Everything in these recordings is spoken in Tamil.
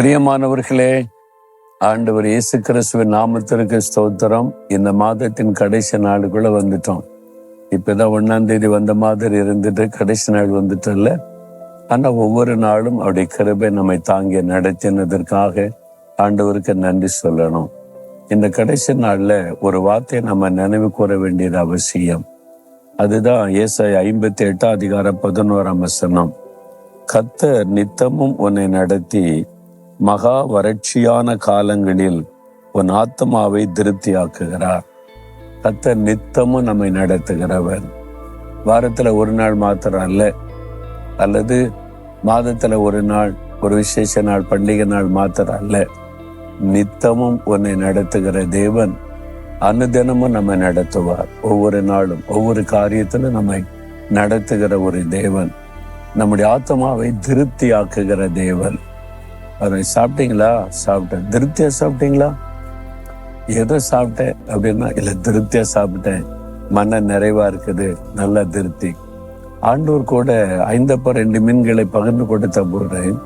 பிரியமானவர்களே ஆண்டவர் இயேசு கிறிஸ்துவின் நாமத்திற்கு ஸ்தோத்திரம். இந்த மாதத்தின் கடைசி நாளுக்குள்ள வந்துட்டோம். இப்பதான் ஒன்னாம் தேதி வந்த மாதிரி இருந்துட்டு கடைசி நாள் வந்துட்டல ஆனா ஒவ்வொரு நாளும் அவருடைய கிருபை நம்மை தாங்கி நடத்தினதற்காக ஆண்டவருக்கு நன்றி சொல்லணும். இந்த கடைசி நாள்ல ஒரு வார்த்தையை நம்ம நினைவு கூற வேண்டியது அவசியம். அதுதான் ஏசாய் ஐம்பத்தி எட்டாம் அதிகாரம் பதினோராம் வசனம். கத்தர் நித்தமும் உன்னை நடத்தி மகா வறட்சியான காலங்களில் உன் ஆத்மாவை திருப்தியாக்குகிறார். கத்த நித்தமும் நம்மை நடத்துகிறவர். வாரத்தில் ஒரு நாள் மாத்திரம் அல்ல அல்லது மாதத்தில் ஒரு நாள் ஒரு விசேஷ நாள் பண்டிகை நாள் மாத்திரம் அல்ல. நித்தமும் உன்னை நடத்துகிற தேவன் அனுதினமும் நம்மை நடத்துவார். ஒவ்வொரு நாளும் ஒவ்வொரு காரியத்திலும் நம்மை நடத்துகிற ஒரு தேவன். நம்முடைய ஆத்மாவை திருப்தியாக்குகிற தேவன். அதை சாப்பிட்டீங்களா? சாப்பிட்டேன். திருப்தியா சாப்பிட்டீங்களா? எதை சாப்பிட்டேன் அப்படின்னா இல்ல திருப்தியா சாப்பிட்டேன். மன நிறைவா இருக்குது. நல்ல திருப்தி. ஆண்டூர் கூட ஐந்தப்ப ரெண்டு மீன்களை பகிர்ந்து கொடுத்த போது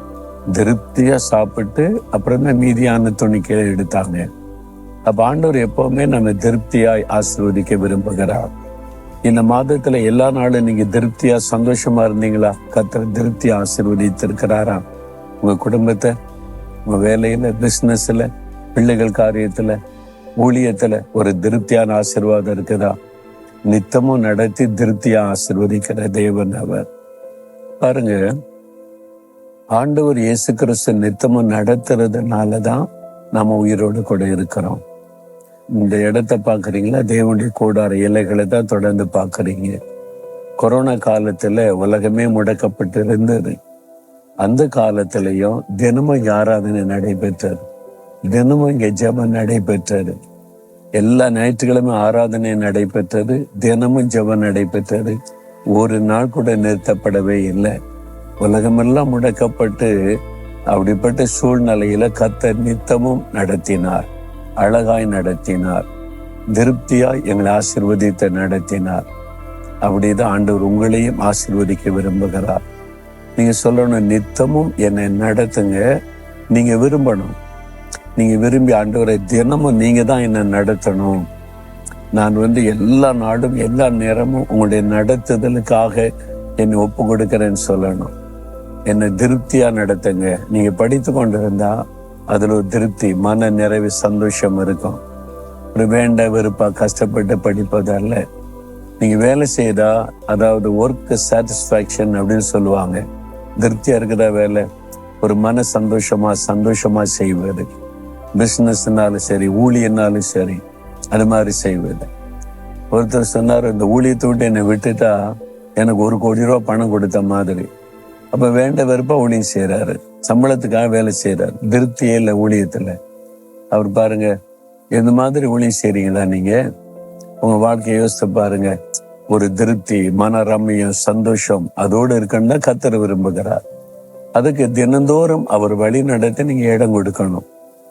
திருப்தியா சாப்பிட்டு அப்புறம் தான் மீதியான துணிக்கையை எடுத்தாங்க. அப்ப ஆண்டவர் எப்பவுமே நம்ம திருப்தியாய் ஆசிர்வதிக்க விரும்புகிறார். இந்த மாதத்துல எல்லா நாளும் நீங்க திருப்தியா சந்தோஷமா இருந்தீங்களா? கத்திர திருப்தியா ஆசிர்வதித்திருக்கிறாரா? உங்க குடும்பத்தை உங்க வேலையில பிசினஸ்ல பிள்ளைகள் காரியத்துல ஊழியத்துல ஒரு திருப்தியான ஆசீர்வாதம் இருக்குதா? நித்தமும் நடத்தி திருப்தியா ஆசீர்வதிக்கிற தேவன் அவர். பாருங்க ஆண்டவர் இயேசு கிறிஸ்து நித்தமும் நடத்துறதுனாலதான் நம்ம உயிரோடு கூட இருக்கிறோம். இந்த இடத்த பார்க்குறீங்களா? தேவனுடைய கூடார இலைகளை தான் தொடர்ந்து பார்க்குறீங்க. கொரோனா காலத்துல உலகமே முடக்கப்பட்டு இருந்தது அந்த காலத்திலையும் தினமும் இங்க ஆராதனை நடைபெற்றது. தினமும் இங்க ஜெபம் நடைபெற்றது. எல்லா ஞாயிற்றுக்கிழமை ஆராதனை நடைபெற்றது. தினமும் ஜெபம் நடைபெற்றது. ஒரு நாள் கூட நிறுத்தப்படவே இல்லை. உலகமெல்லாம் முடக்கப்பட்டு அப்படிப்பட்ட சூழ்நிலையில கத்த நித்தமும் நடத்தினார். அழகாய் நடத்தினார். திருப்தியாய் எங்களை ஆசிர்வதித்து நடத்தினார். அப்படிதான் ஆண்டவர் உங்களையும் ஆசிர்வதிக்க விரும்புகிறார். நீங்க சொல்லணும் நித்தமும் என்னை நடத்துங்க. நீங்க விரும்பணும். நீங்க விரும்பி ஆண்டவரை தினமும் நீங்க தான் என்னை நடத்தணும். நான் வந்து எல்லா நாடும் எல்லா நேரமும் உங்களுடைய நடத்துதலுக்காக என்னை ஒப்பு கொடுக்கிறேன்னு சொல்லணும். என்னை திருப்தியா நடத்துங்க. நீங்க படித்து கொண்டிருந்தா அதுல ஒரு திருப்தி மன நிறைவு சந்தோஷம் இருக்கும். ஒரு வேண்ட வெறுப்பா கஷ்டப்பட்டு படிப்பதல்ல நீங்க வேலை செய்தா அதாவது ஒர்க் சாட்டிஸ்பாக்சன் அப்படின்னு சொல்லுவாங்க. திருப்தியா இருக்குதா வேலை ஒரு மன சந்தோஷமா சந்தோஷமா செய்வது. பிஸ்னஸ்னாலும் சரி ஊழியனாலும் சரி அது மாதிரி செய்வது. ஒருத்தர் சொன்னார் இந்த ஊழியத்தை விட்டு என்னை விட்டுட்டா எனக்கு ஒரு கோடி ரூபா பணம் கொடுத்த மாதிரி. அப்ப வேண்ட வெறுப்பா ஊழியம் செய்யறாரு சம்பளத்துக்காக வேலை செய்யறாரு திருப்தியே இல்லை ஊழியத்துல. அவர் பாருங்க எந்த மாதிரி ஊழியம் செய்றீங்களா நீங்க? உங்க வாழ்க்கையை யோசித்து பாருங்க. ஒரு திருப்தி மன ரம்மியம் சந்தோஷம் அதோடு இருக்குன்னு கத்தர் விரும்புகிறார். அதுக்கு தினந்தோறும் அவர் வழி நடத்தி நீங்க இடம் கொடுக்கணும்.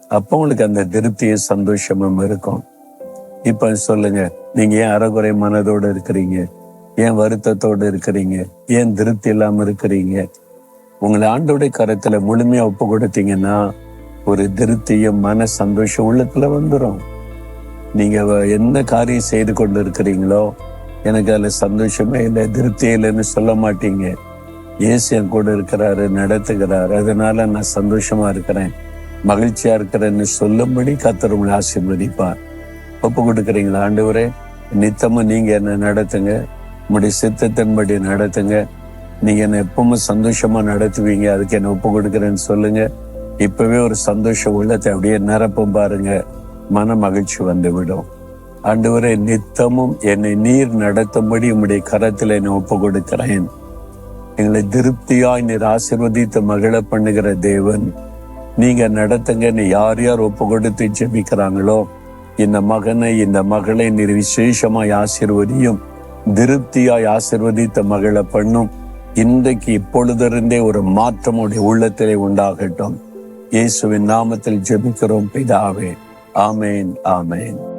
அப்போ உங்களுக்கு அந்த திருப்தியும் சந்தோஷமும் இருக்கும். இப்ப சொல்லுங்க நீங்க ஏன் அறகுறை மனதோடு இருக்கிறீங்க? ஏன் வருத்தத்தோடு இருக்கிறீங்க? ஏன் திருப்தி இல்லாம இருக்கிறீங்க? உங்களை ஆண்டோடைய கரத்துல முழுமையா ஒப்பு கொடுத்தீங்கன்னா ஒரு திருப்தியும் மன சந்தோஷம் உள்ளத்துல வந்துடும் நீங்க என்ன காரியம் செய்து கொண்டு இருக்கிறீங்களோ எனக்கு அதில் சந்தோஷமே இல்லை திருப்தி இல்லைன்னு சொல்ல மாட்டீங்க. இயேசு என் கூட இருக்கிறாரு நடத்துகிறாரு. அதனால நான் சந்தோஷமா இருக்கிறேன். மகிழ்ச்சியா இருக்கிறேன்னு சொல்லும்படி கத்தர் உங்களை ஆசீர்வதிப்பார். ஒப்பு கொடுக்குறீங்களா ஆண்டவரே? நித்தமும் நீங்க என்ன நடத்துங்க. உங்களுடைய சித்தத்தின்படி நடத்துங்க. நீங்க என்ன எப்பவுமே சந்தோஷமா நடத்துவீங்க. அதுக்கு என்ன ஒப்பு கொடுக்குறேன்னு சொல்லுங்க. இப்பவே ஒரு சந்தோஷ உள்ளத்தை அப்படியே நிரப்பும் பாருங்க. மன மகிழ்ச்சி வந்து விடும் ஆண்டவரே நித்தமும் என்னை நீர் நடத்தும்படி உம்முடைய கரத்தில் என்னை ஒப்பு கொடுக்கிறேன் எங்களை திருப்தியாய் நீர் ஆசிர்வதித்து மகிழ பண்ணுகிற தேவன். நீங்க நடத்துங்கன்னு யார் யார் ஒப்பு கொடுத்து ஜெபிக்கிறாங்களோ இந்த மகனை இந்த மகளை நீர் விசேஷமாய் ஆசிர்வதியும் திருப்தியாய் ஆசீர்வதித்த மகிழ பண்ணும். இன்றைக்கு இப்பொழுதிருந்தே ஒரு மாற்றம் உடைய உள்ளத்திலே உண்டாகட்டும். இயேசுவின் நாமத்தில் ஜெபிக்கிறோம் பிதாவே. ஆமேன் ஆமேன்.